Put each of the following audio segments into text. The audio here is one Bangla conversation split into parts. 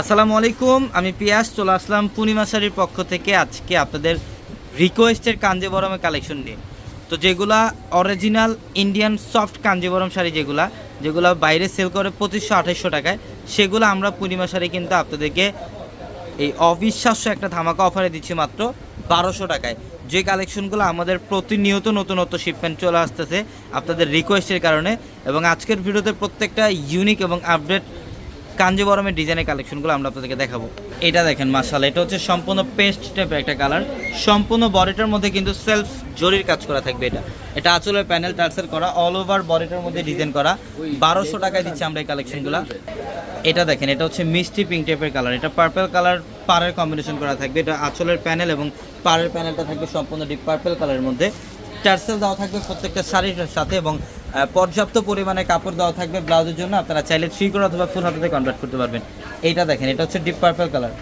আসসালামু আলাইকুম, আমি পিয়াস, চলে আসলাম পূর্ণিমা শাড়ির পক্ষ থেকে আজকে আপনাদের রিকোয়েস্টের কাঞ্জিবরমের কালেকশন নিয়ে। তো যেগুলা original Indian soft Kanjeevaram sari যেগুলা যেগুলা বাইরে সেল করে পঁচিশশো, আঠাইশশো টাকায়, সেগুলো আমরা পূর্ণিমা শাড়ি কিন্তু আপনাদেরকে এই অবিশ্বাস্য একটা ধামাকা অফারে দিচ্ছি মাত্র বারোশো টাকায়। যে কালেকশনগুলো আমাদের প্রতিনিয়ত নতুন নতুন শিপমেন্ট চলে আসতেছে আপনাদের রিকোয়েস্টের কারণে এবং আজকের ভিডিওতে প্রত্যেকটা ইউনিক এবং আপডেট কাঞ্জিবরমের ডিজাইনের কালেকশনগুলো আমরা আপনাদেরকে দেখাবো। এটা দেখেন মাসাল এটা হচ্ছে সম্পূর্ণ পেস্ট টাইপের একটা কালার। সম্পূর্ণ বডিটার মধ্যে কিন্তু সেলফ জরির কাজ করা থাকবে এটা। এটা আঁচলের প্যানেল, টার্সেল করা অল ওভার বডিটার মধ্যে ডিজাইন করা। বারোশো টাকায় দিচ্ছি আমরা এই কালেকশনগুলো। এটা দেখেন, এটা হচ্ছে মিষ্টি পিঙ্ক টাইপের কালার। এটা পার্পল কালার পাড়ের কম্বিনেশন করা থাকবে। এটা আঁচলের প্যানেল এবং পাড়ের প্যানেলটা থাকবে সম্পূর্ণ ডিপ পার্পল কালারের মধ্যে। টার্সেল দেওয়া থাকবে প্রত্যেকটা শাড়ির সাথে এবং পর্যাপ্ত পরিমাণে কাপড় দেওয়া থাকবে ব্লাউজের জন্য। আপনারা চাইলে থ্রি করে অথবা ফুল হাতাতে কনভার্ট করতে পারবেন। এইটা দেখেন, এটা হচ্ছে ডিপ পার্পল কালার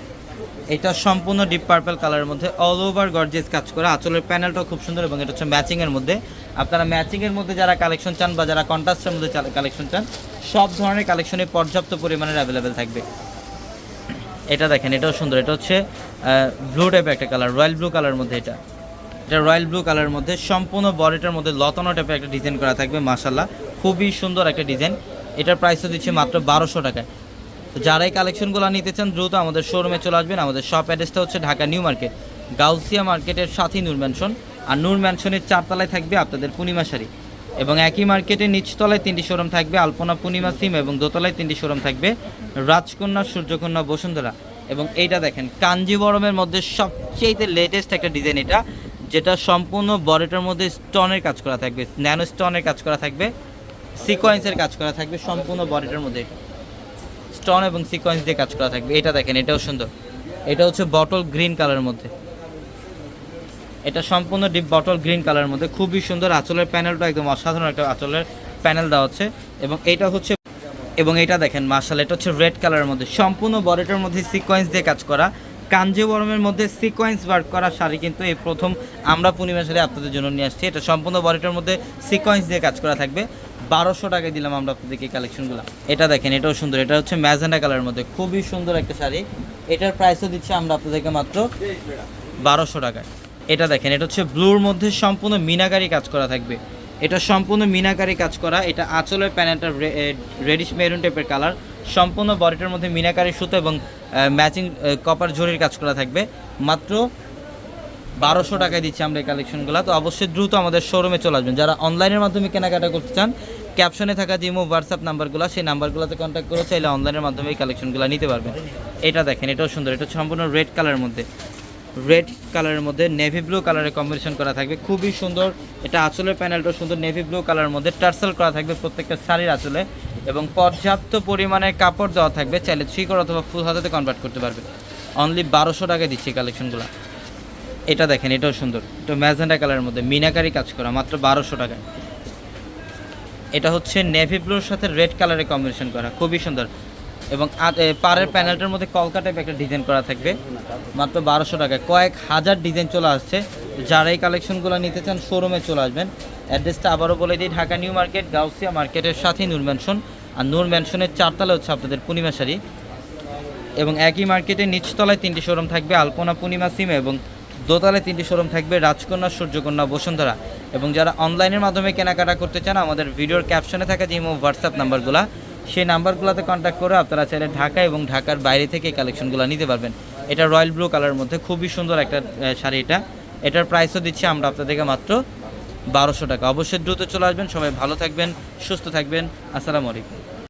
এটা সম্পূর্ণ ডিপ পার্পল কালারের মধ্যে অল ওভার গর্জেস কাজ করা। আঁচলের প্যানেলটাও খুব সুন্দর এবং এটা হচ্ছে ম্যাচিংয়ের মধ্যে। আপনারা ম্যাচিংয়ের মধ্যে যারা কালেকশন চান বা যারা কন্ট্রাস্টের মধ্যে কালেকশন চান, সব ধরনের কালেকশনে পর্যাপ্ত পরিমাণের অ্যাভেলেবেল থাকবে। এটা দেখেন, এটাও সুন্দর। এটা হচ্ছে ব্লু টাইপের একটা কালার রয়্যাল ব্লু কালারের মধ্যে এটা। এটা রয়্যাল ব্লু কালারের মধ্যে, সম্পূর্ণ বডিটার মধ্যে লতানো টাইপের একটা ডিজাইন করা থাকবে মাসাল্লাহ খুবই সুন্দর একটা ডিজাইন এটার প্রাইসও দিচ্ছে মাত্র বারোশো টাকায়। তো যারা এই কালেকশনগুলো নিতে চান, দ্রুত আমাদের শোরুমে চলে আসবেন। আমাদের শপ অ্যাড্রেসটা হচ্ছে ঢাকা নিউ মার্কেট, গাউসিয়া মার্কেটের সাথেই নূর ম্যানশন। আর নূর ম্যানশনের চারতলায় থাকবে আপনাদের পূর্ণিমা শাড়ি। এবং একই মার্কেটের নিচতলায় তিনটি শোরুম থাকবে, আলপনা পূর্ণিমা সিম এবং দোতলায় তিনটি শোরুম থাকবে, রাজকন্যা, সূর্যকন্যা, বসুন্ধরা। এবং এইটা দেখেন, কাঞ্জিবরমের মধ্যে সবচেয়ে লেটেস্ট একটা ডিজাইন এটা। যেটা সম্পূর্ণ বডিটার মধ্যে স্টোনের কাজ করা থাকবে, ন্যানো স্টোনের কাজ করা থাকবে, সিকোয়েন্সের কাজ করা থাকবে, সম্পূর্ণ বডিটার মধ্যে স্টোন এবং সিকোয়েন্স দিয়ে কাজ করা থাকবে। এটা দেখেন, এটাও সুন্দর। এটা হচ্ছে বটল গ্রিন কালারের মধ্যে। এটা সম্পূর্ণ ডিপ বটল গ্রিন কালারের মধ্যে। খুবই সুন্দর আঁচলের প্যানেলটা, একদম অসাধারণ একটা আঁচলের প্যানেল দেওয়া হচ্ছে। এবং এটা হচ্ছে, এবং এটা দেখেন, মার্শাল, এটা হচ্ছে রেড কালারের মধ্যে। সম্পূর্ণ বডিটার মধ্যে সিকোয়েন্স দিয়ে কাজ করা। কাঞ্জিবরমের মধ্যে সিকোয়েন্স ওয়ার্ক করা শাড়ি কিন্তু এই প্রথম আমরা পূর্ণিমা শাড়ি আপনাদের জন্য নিয়ে আসছি। এটা সম্পূর্ণ বডিটার মধ্যে সিকোয়েন্স দিয়ে কাজ করা থাকবে। বারোশো টাকায় দিলাম আমরা আপনাদেরকে কালেকশনগুলো এটা দেখেন, এটাও সুন্দর। এটা হচ্ছে ম্যাজেন্ডা কালারের মধ্যে। খুবই সুন্দর একটা শাড়ি। এটার প্রাইসও দিচ্ছি আমরা আপনাদেরকে মাত্র বারোশো টাকায়। এটা দেখেন, এটা হচ্ছে ব্লুর মধ্যে সম্পূর্ণ মিনাকারি কাজ করা থাকবে। এটা সম্পূর্ণ মিনাকারি কাজ করা। এটা আঁচলের প্যানেলটা রেডিশ মেরুন টাইপের কালার সম্পূর্ণ বডিটার মধ্যে মিনাকারি সুতো এবং ম্যাচিং কপার জরির কাজ করা থাকবে। মাত্র বারোশো টাকায় দিচ্ছি আমরা এই কালেকশনগুলো তো অবশ্যই দ্রুত আমাদের শোরুমে চলে আসবেন। যারা অনলাইনের মাধ্যমে কেনাকাটা করতে চান ক্যাপশনে থাকা যে জিমো হোয়াটসঅ্যাপ নাম্বারগুলো সেই নাম্বারগুলোতে কন্ট্যাক্ট করে চাইলে অনলাইনের মাধ্যমে এই কালেকশনগুলো নিতে পারবেন। এটা দেখেন, এটাও সুন্দর। এটা সম্পূর্ণ রেড কালারের মধ্যে। রেড কালারের মধ্যে নেভি ব্লু কালারের কম্বিনেশন করা থাকবে। খুবই সুন্দর এটা আঁচলের প্যানেলটা সুন্দর নেভি ব্লু কালারের মধ্যে টার্সেল করা থাকবে প্রত্যেকটা শাড়ির আঁচলে এবং পর্যাপ্ত পরিমাণে কাপড় দেওয়া থাকবে। চাইলে থ্রি করে অথবা ফুল হাতাতে কনভার্ট করতে পারবে। অনলি বারোশো টাকায় দিচ্ছি কালেকশনগুলো এটা দেখেন, এটাও সুন্দর। এটা ম্যাজেন্ডা কালারের মধ্যে, মিনাকারি কাজ করা, মাত্র বারোশো টাকায়। এটা হচ্ছে নেভি ব্লুর সাথে রেড কালারের কম্বিনেশন করা, খুবই সুন্দর। এবং পাড়ের প্যানেলটার মধ্যে কলকা টাইপ একটা ডিজাইন করা থাকবে। মাত্র বারোশো টাকায়। কয়েক হাজার ডিজাইন চলে আসছে। যারা এই কালেকশনগুলো নিতে চান শোরুমে চলে আসবেন। অ্যাড্রেসটা আবারও বলে দিই, ঢাকা নিউ মার্কেট, গাউসিয়া মার্কেটের সাথেই নূর ম্যানশন আর নূর ম্যানশনের চারতলা হচ্ছে আপনাদের পূর্ণিমা শাড়ি। এবং একই মার্কেটে নিচতলায় তিনটি শোরুম থাকবে, আলপনা, পূর্ণিমা, সিম এবং দোতলায় তিনটি শোরুম থাকবে, রাজকন্যা, সূর্যকন্যা, বসুন্ধরা। এবং যারা অনলাইনের মাধ্যমে কেনাকাটা করতে চান, আমাদের ভিডিওর ক্যাপশনে থাকা যে হোয়াটসঅ্যাপ নাম্বারগুলো সেই নাম্বারগুলোতে কন্ট্যাক্ট করে আপনারা চাইলে ঢাকা এবং ঢাকার বাইরে থেকে কালেকশনগুলো নিতে পারবেন। এটা রয়্যাল ব্লু কালারের মধ্যে, খুবই সুন্দর একটা শাড়ি এটা। এটার প্রাইসও দিচ্ছি আমরা আপনাদেরকে মাত্র বারোশো টাকা। অবশ্যই দ্রুত চলে আসবেন। সবাই ভালো থাকবেন, সুস্থ থাকবেন। আসসালামু আলাইকুম।